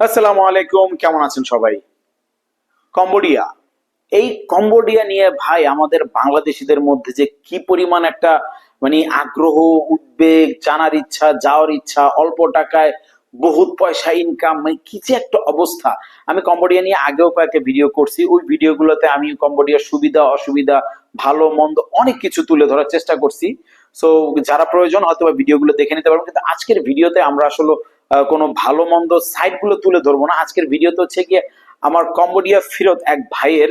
আসসালামু আলাইকুম, কেমন আছেন সবাই? কম্বোডিয়া। এই কম্বোডিয়া নিয়ে ভাই আমাদের বাংলাদেশিদের মধ্যে যে কি পরিমাণ একটা মানে আগ্রহ, উদ্বেগ, জানার ইচ্ছা, যাওয়ার ইচ্ছা, অল্প টাকায় বহুত পয়সা ইনকাম মানে কি যে একটা অবস্থা। আমি কম্বোডিয়া নিয়ে আগেও কয়েকটা ভিডিও করছি। ওই ভিডিওগুলোতে আমি কম্বোডিয়ার সুবিধা, অসুবিধা, ভালো, মন্দ অনেক কিছু তুলে ধরার চেষ্টা করছি। সো যারা প্রয়োজন হয়তো ভিডিওগুলো দেখে নিতে পারবেন, কিন্তু আজকের ভিডিওতে আমরা আসলে কোনো ভালো মন্দ সাইটগুলো তুলে ধরবো না। আজকের ভিডিওতে হচ্ছে গিয়ে আমার কম্বোডিয়া ফিরত এক ভাইয়ের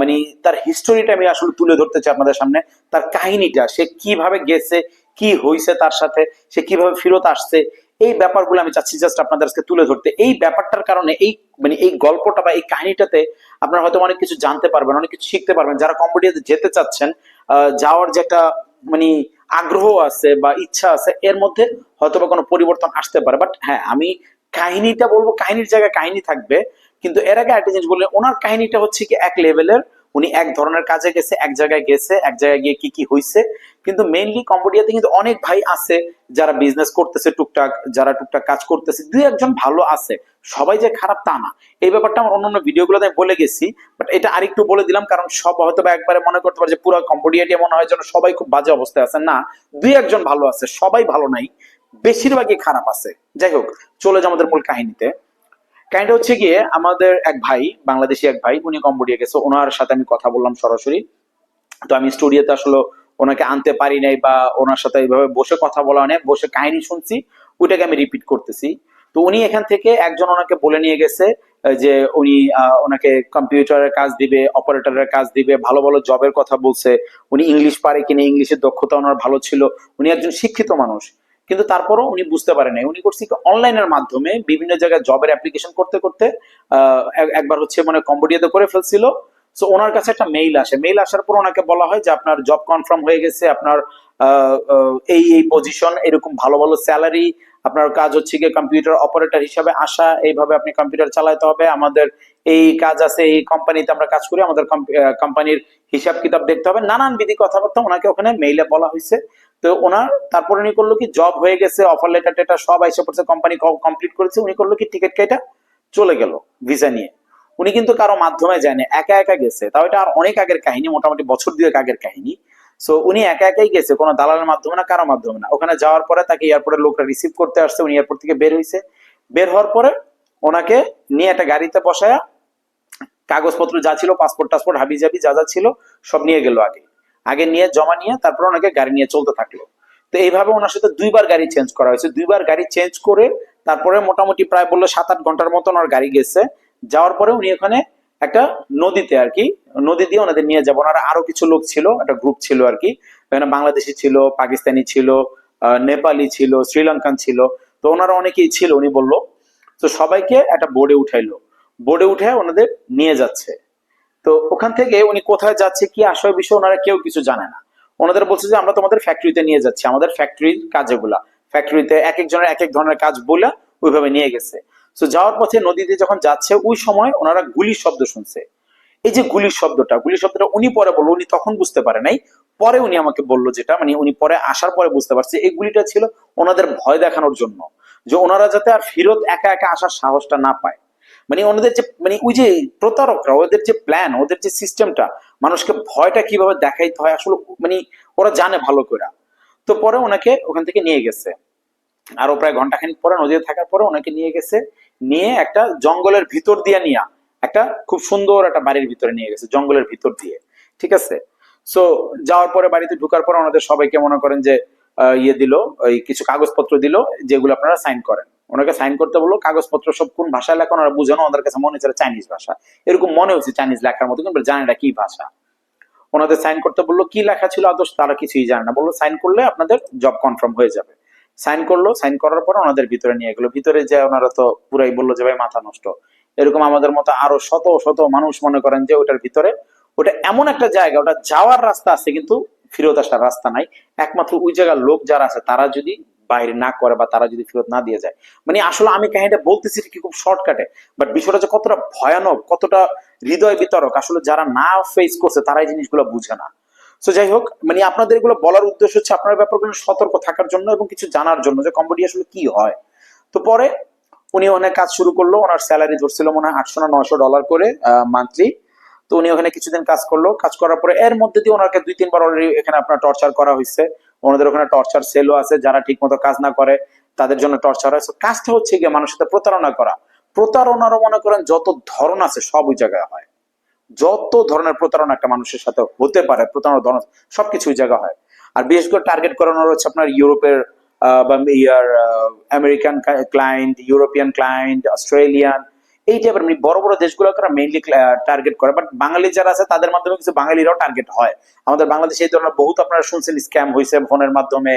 মানে তার হিস্টোরিটা আমি আসলে তুলে ধরতে চাই আপনাদের সামনে। তার কাহিনীটা, সে কীভাবে গেছে, কি হয়েছে তার সাথে, সে কীভাবে ফেরত আসছে, এই ব্যাপারগুলো আমি চাচ্ছি জাস্ট আপনাদের আজকে তুলে ধরতে। এই ব্যাপারটার কারণে, এই মানে এই গল্পটা বা এই কাহিনীটাতে আপনারা হয়তো অনেক কিছু জানতে পারবেন, অনেক কিছু শিখতে পারবেন। যারা কম্বোডিয়াতে যেতে চাচ্ছেন যাওয়ার যে একটা মানে আগ্রহ আছে বা ইচ্ছা আছে, এর মধ্যে হয়তো বা কোনো পরিবর্তন আসতে পারে। বাট হ্যাঁ আমি কাহিনীটা বলব, কাহিনীর জায়গায় কাহিনী থাকবে। কিন্তু এর আগে একটা জিনিস বললে ওনার কাহিনীটা হচ্ছে কি এক লেভেলের উনি এক ধরনের কাজে গেছে, এক জায়গায় গেছে, এক জায়গায় গিয়ে কি কি হয়েছে কিন্তু মেইনলি কম্বোডিয়াতে কিন্তু অনেক ভাই আছে যারা বিজনেস করতেছে টুকটাক, যারা টুকটাক কাজ করতেছে। দুই একজন ভালো আছে, সবাই যে খারাপ তা না। এই ব্যাপারটা আমার অন্যান্য ভিডিওগুলোতে আমি বলে গেছি বাট এটা আরেকটু বলে দিলাম, কারণ সব হয়তো বা একবারে মনে করতে পারে যে পুরো কম্বোডিয়াটি মনে হয় যেন সবাই খুব বাজে অবস্থায় আছে। না, দুই একজন ভালো আছে, সবাই ভালো নাই, বেশিরভাগই খারাপ আছে। যাই হোক, চলে যাও আমাদের মূল কাহিনীতে। কাহিনীটা হচ্ছে গিয়ে আমাদের এক ভাই বাংলাদেশি এক ভাই উনি কম্বোডিয়া গেছে। ওনার সাথে আমি কথা বললাম সরাসরি। তো আমি স্টুডিওতে আসলে ওনাকে আনতে পারি নাই বা ওনার সাথে এইভাবে বসে কথা বলা নাই, বসে কাহিনী শুনছি ওইটাকে আমি রিপিট করতেছি। তো উনি এখান থেকে একজন ওনাকে বলে নিয়ে গেছে যে উনি ওনাকে কম্পিউটারের কাজ দিবে অপারেটরের কাজ দিবে ভালো ভালো জবের কথা বলছে। উনি ইংলিশ পারে কিনা ইংলিশের দক্ষতা ওনার ভালো ছিল। উনি একজন শিক্ষিত মানুষ। কিন্তু তারপরও উনি বুঝতে পারেন নাই। উনি করছে কি অনলাইনের মাধ্যমে বিভিন্ন জায়গায় জবের অ্যাপ্লিকেশন করতে করতে একবার হচ্ছে মানে কম্বোডিয়াতে করে ফেলছিল। সো ওনার কাছে একটা মেইল আসে। মেইল আসার পর ওনাকে বলা হয় যে, আপনার জব কনফার্ম হয়ে গেছে, আপনার এই এই পজিশন এরকম ভালো ভালো স্যালারি আপনার কাজ হচ্ছে গিয়ে কম্পিউটার অপারেটর হিসাবে আসা, এইভাবে আপনি কম্পিউটার চালাতে হবে, আমাদের এই কাজ আছে, এই কোম্পানিতে আমরা কাজ করি, আমাদের কোম্পানির হিসাব কিতাব দেখতে হবে। নানান বিধি কথাবার্তা ওনাকে ওখানে মেইলে বলা হয়েছে। তো ওনার তারপর উনি করল কি জব হয়ে গেছে অফার লেটার টেটার সব এসে পড়ছে কোম্পানি কমপ্লিট করেছে, উনি করল কি টিকিট কেটে চলে গেল ভিসা নিয়ে। উনি কিন্তু কারও মাধ্যমে যায়নি, একা একা গেছে। তাও এটা আর অনেক আগের কাহিনী, মোটামুটি বছর দুয়েক আগের কাহিনী। সো উনি একা একাই গেছে, কোনো দালালের মাধ্যমে না, কারও মাধ্যমে না। ওখানে যাওয়ার পরে তাকে এয়ারপোর্টের লোকরা রিসিভ করতে আসছে, উনি এয়ারপোর্ট থেকে বের হয়েছে বের হওয়ার পরে ওনাকে নিয়ে একটা গাড়িতে বসায়া কাগজপত্র যা ছিল পাসপোর্ট টাসপোর্ট হাবি জাবি যা যা ছিল, সব নিয়ে গেল আগে। আগে নিয়ে, জমা নিয়ে, তারপর ওনাকে গাড়ি নিয়ে চলতে থাকল। তো এইভাবে ওনার সাথে দুইবার গাড়ি চেঞ্জ করা হয়েছে। দুইবার গাড়ি চেঞ্জ করে তারপরে মোটামুটি প্রায় বলল সাত আট ঘণ্টার মতন ওনার গাড়ি গেছে। যাওয়ার পরে উনি ওখানে একটা নদীতে আর কি, নদী দিয়ে ওনাদের নিয়ে যাব। ওনারা আরও কিছু লোক ছিল, একটা গ্রুপ ছিল আর কি। এখানে বাংলাদেশি ছিল, পাকিস্তানি ছিল নেপালি ছিল, শ্রীলঙ্কান ছিল। তো ওনারা অনেকেই ছিল, উনি বলল। তো সবাইকে একটা বোর্ডে উঠাইলো। বোর্ডে উঠে ওনাদের নিয়ে যাচ্ছে। তো ওখান থেকে উনি কোথায় যাচ্ছে, কি আসল বিষয়, ওনারা কেউ কিছু জানে না। ওনাদের বলছে যে, আমরা তোমাদের ফ্যাক্টরিতে নিয়ে যাচ্ছি, আমাদের ফ্যাক্টরির কাজেগুলা। ফ্যাক্টরিতে এক একজনের এক এক ধরনের কাজ বলে ওইভাবে নিয়ে গেছে। তো যাওয়ার পথে নদীতে যখন যাচ্ছে, ওই সময় ওনারা গুলির শব্দ শুনছে। এই যে গুলির শব্দটা গুলির শব্দটা উনি পরে বলল, উনি তখন বুঝতে পারে নাই। পরে উনি আমাকে বলল যেটা মানে উনি পরে আসার পরে বুঝতে পারছে, এই গুলিটা ছিল ওনাদের ভয় দেখানোর জন্য। যে ওনারা যাতে আর ফিরত একা একা আসার সাহসটা না পায়। মানে ওনাদের যে মানে ওই যে প্রতারকরা, ওদের যে প্ল্যান ওদের যে সিস্টেমটা মানুষকে ভয়টা কীভাবে দেখাইতে হয়, আসলে মানে ওরা জানে ভালো করে তো পরে ওনাকে ওখান থেকে নিয়ে গেছে। আরও প্রায় ঘন্টাখানিক পরে নদীতে থাকার পরে ওনাকে নিয়ে গেছে, নিয়ে একটা জঙ্গলের ভিতর দিয়ে নিয়ে, একটা খুব সুন্দর একটা বাড়ির ভিতরে নিয়ে গেছে, জঙ্গলের ভিতর দিয়ে। ঠিক আছে? সো যাওয়ার পরে বাড়িতে ঢুকার পরে ওনাদের সবাইকে মনে করেন যে ইয়ে দিল, ওই কিছু কাগজপত্র দিল, যেগুলো আপনারা সাইন করেন। ওনাকে সাইন করতে বলল, কাগজপত্র সব কোন ভাষায় লেখা ওনারা বুঝানো ওনাদের কাছে মনে হচ্ছে চাইনিজ ভাষা। এরকম মনে হচ্ছে চাইনিজ লেখার মতো, কিন্তু জানে না কি ভাষা। ওনাদের সাইন করতে বলল, কি লেখা ছিল আদর্শ তারা কিছুই জানে না। বলল সাইন করলে আপনাদের জব কনফার্ম হয়ে যাবে। সাইন করল সাইন করার পর ওনাদের ভিতরে নিয়ে গেলো। ভিতরে যে ওনারা তো পুরাই বলল যে, ভাই, মাথা নষ্ট। এরকম আমাদের মতো আরও শত শত মানুষ মনে করেন যে, ওটার ভিতরে ওটা এমন একটা জায়গা, ওটা যাওয়ার রাস্তা আছে, কিন্তু ফিরত আসার রাস্তা নাই। একমাত্র ওই জায়গার লোক যারা আছে, তারা যদি বাইরে না করে বা তারা যদি ফেরত না দিয়ে যায়। মানে আসলে আমি কাহিনীটা বলতেছি কি খুব শর্টকাটে বাট বিষয়টা যে কতটা ভয়ানক, কতটা হৃদয় বিতরক। আসলে যারা না ফেস করছে, তারা এই জিনিসগুলো বুঝে না। সো যাই হোক মানে আপনাদের এগুলো বলার উদ্দেশ্য হচ্ছে আপনার ব্যাপারগুলো সতর্ক থাকার জন্য এবং কিছু জানার জন্য যে কম্বোডিয়া আসলে কি হয়। তো পরে উনি ওখানে কাজ শুরু করল, ওনার স্যালারি ধরছিল মনে হয় আটশো না নয়শো ডলার করে মান্থলি তো উনি ওখানে কিছুদিন কাজ করল। কাজ করার পরে এর মধ্যে দিয়ে ওনাকে দুই, তিনবার অলরেডি এখানে আপনার টর্চার করা হয়েছে। ওনাদের ওখানে টর্চার সেলও আছে, যারা ঠিক মতো কাজ না করে, তাদের জন্য টর্চার হয়। কাজটা হচ্ছে গিয়ে মানুষের সাথে প্রতারণা করা। প্রতারণারও মনে করেন যত ধরন আছে, সব ওই জায়গায় হয়। যত ধরনের প্রতারণা একটা মানুষের সাথে হতে পারে, প্রতারণার ধরন, সবকিছু ওই জায়গা হয়। আর বিশেষ করে টার্গেট করানোর হচ্ছে আপনার ইউরোপের বা ইয়ার American client European client Australian এই টাইপের মানে বড় বড় দেশগুলো তারা মেইনলি টার্গেট করে। বাট বাঙালি যারা আছে, তাদের মাধ্যমে কিছু বাঙালিরাও টার্গেট হয়। আমাদের বাংলাদেশে এই ধরনের বহুত আপনারা শুনছেন স্ক্যাম হয়েছে ফোনের মাধ্যমে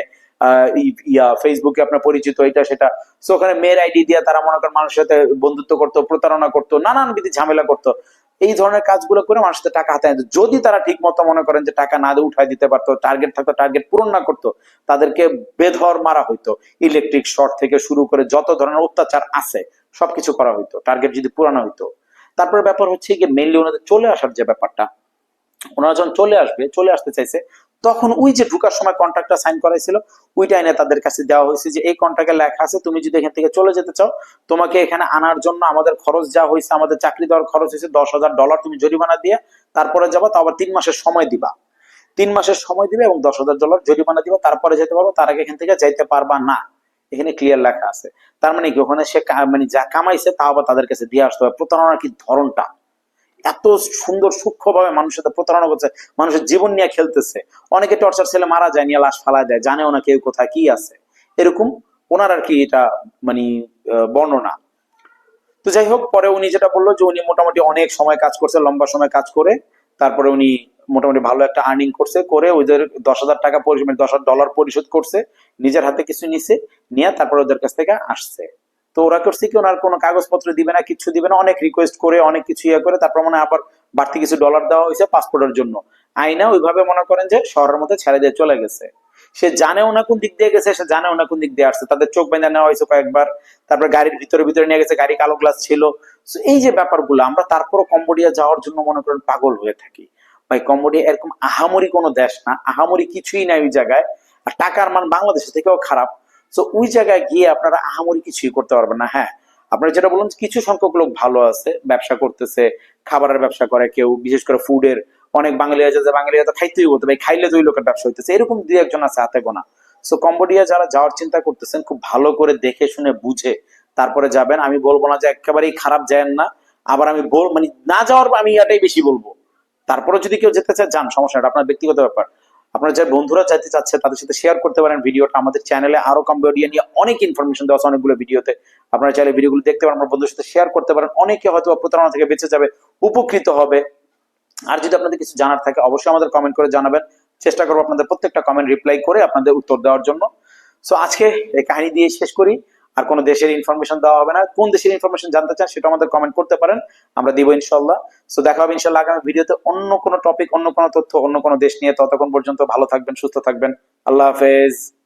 ইয়া ফেসবুকে আপনার পরিচিত এটা, সেটা। সো ওখানে মেয়ের আইডি দিয়ে তারা মনে করেন মানুষের সাথে বন্ধুত্ব করতো, প্রতারণা করতো নানান বিধি ঝামেলা করতো। এই ধরনের কাজগুলো করে মানুষের টাকা হাতে আনতো। যদি তারা ঠিক মতো মনে করেন যে টাকা না দিয়ে উঠাই দিতে পারতো টার্গেট থাকতো টার্গেট পূরণ না করতো, তাদেরকে বেধর মারা হইতো। ইলেকট্রিক শর্ট থেকে শুরু করে যত ধরনের অত্যাচার আছে সবকিছু করা হইতো টার্গেট যদি পুরানো হইতো। তারপরে ব্যাপার হচ্ছে কি মেনলি ওনাদের চলে আসার যে ব্যাপারটা, ওনারা যখন চলে আসবে, চলে আসতে চাইছে, তখন ওই যে ঢুকার সময় কন্ট্রাক্টটা সাইন করাইছিল, ওইটা এনে তাদের কাছে দেওয়া হয়েছে যে, এই কন্ট্রাক্টে লেখা আছে, তুমি যদি এখান থেকে চলে যেতে চাও, তোমাকে এখানে আনার জন্য আমাদের খরচ যা হয়েছে, আমাদের চাকরি দেওয়ার খরচ হয়েছে দশ হাজার ডলার তুমি জরিমানা দিয়ে, তারপরে যাবা তো আবার তিন মাসের সময় দিবা। তিন মাসের সময় দিবে এবং দশ হাজার ডলার জরিমানা দিবা, তারপরে যেতে পারব, তার আগে এখান থেকে যাইতে পারবা না। এখানে ক্লিয়ার লেখা আছে। তার মানে কি? ওখানে সে মানে যা কামাইছে তা আবার তাদের কাছে দিয়ে আসতে হবে। প্রতারণার কি ধরনটা? এত সুন্দর সূক্ষ্মভাবে মানুষের সাথে প্রতারণা করছে, মানুষের জীবন নিয়ে খেলতেছে। অনেকে টর্চার ছেলে মারা যায়, নিয়ে লাশ ফালা দেয়, জানেও না কেউ কোথায় কি আছে। এরকম ওনার আর কি এটা মানে বর্ণনা। তো যাই হোক, পরে উনি যেটা বলল যে উনি মোটামুটি অনেক সময় কাজ করছে, লম্বা সময় কাজ করে। তারপরে উনি মোটামুটি ভালো একটা আর্নিং করছে, করে ওদের দশ হাজার টাকা পরিশোধ মানে দশ ডলার পরিশোধ করছে, নিজের হাতে কিছু নিছে, নিয়ে তারপরে ওদের কাছ থেকে আসছে। তো ওরা করছে কি, ওনার কোনো কাগজপত্র দিবে না, কিছু দিবে না, অনেক রিকোয়েস্ট করে, অনেক কিছু ইয়ে করে, তারপর মনে আবার বাড়তি কিছু ডলার দেওয়া হয়েছে পাসপোর্টের জন্য। আইনা ওইভাবে মনে করেন যে শহরের মধ্যে ছেড়ে দিয়ে চলে গেছে। সে জানেও না কোন দিক দিয়ে গেছে, সে জানেও না কোন দিক দিয়ে আসছে। তাদের চোখ বেঁধে নেওয়া হয়েছে কয়েকবার। তারপর গাড়ির ভিতরে ভিতরে নিয়ে গেছে, গাড়ি কালো গ্লাস ছিল। এই যে ব্যাপারগুলো, আমরা তারপরও কম্বোডিয়া যাওয়ার জন্য মনে করেন পাগল হয়ে থাকি। ভাই, কম্বোডিয়া এরকম আহামরি কোনো দেশ না। আহামরি কিছুই নাই ওই জায়গায়। আর টাকার মান বাংলাদেশের থেকেও খারাপ। তো ওই জায়গায় গিয়ে আপনারা আহামরি কিছুই করতে পারবেন না। হ্যাঁ আপনারা যেটা বলুন, কিছু সংখ্যক লোক ভালো আছে, ব্যবসা করতেছে, খাবারের ব্যবসা করে, কেউ বিশেষ করে ফুডের অনেক বাঙালি আছে, যে বাঙালিরা তো খাইতেই হতো ভাই খাইলে তো ওই লোকের ব্যবসা হইতেছে। এরকম দুই একজন আছে হাতে গোনা। সো কম্বোডিয়া যারা যাওয়ার চিন্তা করতেছেন, খুব ভালো করে দেখে শুনে বুঝে তারপরে যাবেন। আমি বলব না যে একেবারেই খারাপ যায় না। আবার আমি বল মানে না যাওয়ার আমি এটাই বেশি বলব। তারপরে যদি কেউ যেতে চায়, যান, সমস্যা এটা আপনার ব্যক্তিগত ব্যাপার। আপনার যে বন্ধুরা চাইতে চাচ্ছে, তাদের সাথে শেয়ার করতে পারেন ভিডিওটা। আমাদের চ্যানেলে আরও কম্বোডিয়া নিয়ে অনেক ইনফরমেশন দেওয়া আছে অনেকগুলো ভিডিওতে। আপনারা চাইলে ভিডিওগুলো দেখতে পারেন, আপনার বন্ধুদের সাথে শেয়ার করতে পারেন। অনেকে হয়তো প্রতারণা থেকে বেঁচে যাবে, উপকৃত হবে। আর যদি আপনাদের কিছু জানার থাকে, অবশ্যই আমাদের কমেন্ট করে জানাবেন। চেষ্টা করব আপনাদের প্রত্যেকটা কমেন্ট রিপ্লাই করে আপনাদের উত্তর দেওয়ার জন্য। সো আজকে এই কাহিনী দিয়ে শেষ করি। আর কোনো দেশের ইনফরমেশন দেওয়া হবে না। কোন দেশের ইনফরমেশন জানতে চান সেটা আমাদের কমেন্ট করতে পারেন। আমরা দিব ইনশাল্লাহ সো দেখা হবে ইনশাল্লাহ আগামী ভিডিওতে অন্য কোনো টপিক অন্য কোনো তথ্য, অন্য কোনো দেশ নিয়ে। ততক্ষণ পর্যন্ত ভালো থাকবেন, সুস্থ থাকবেন। আল্লাহ হাফেজ।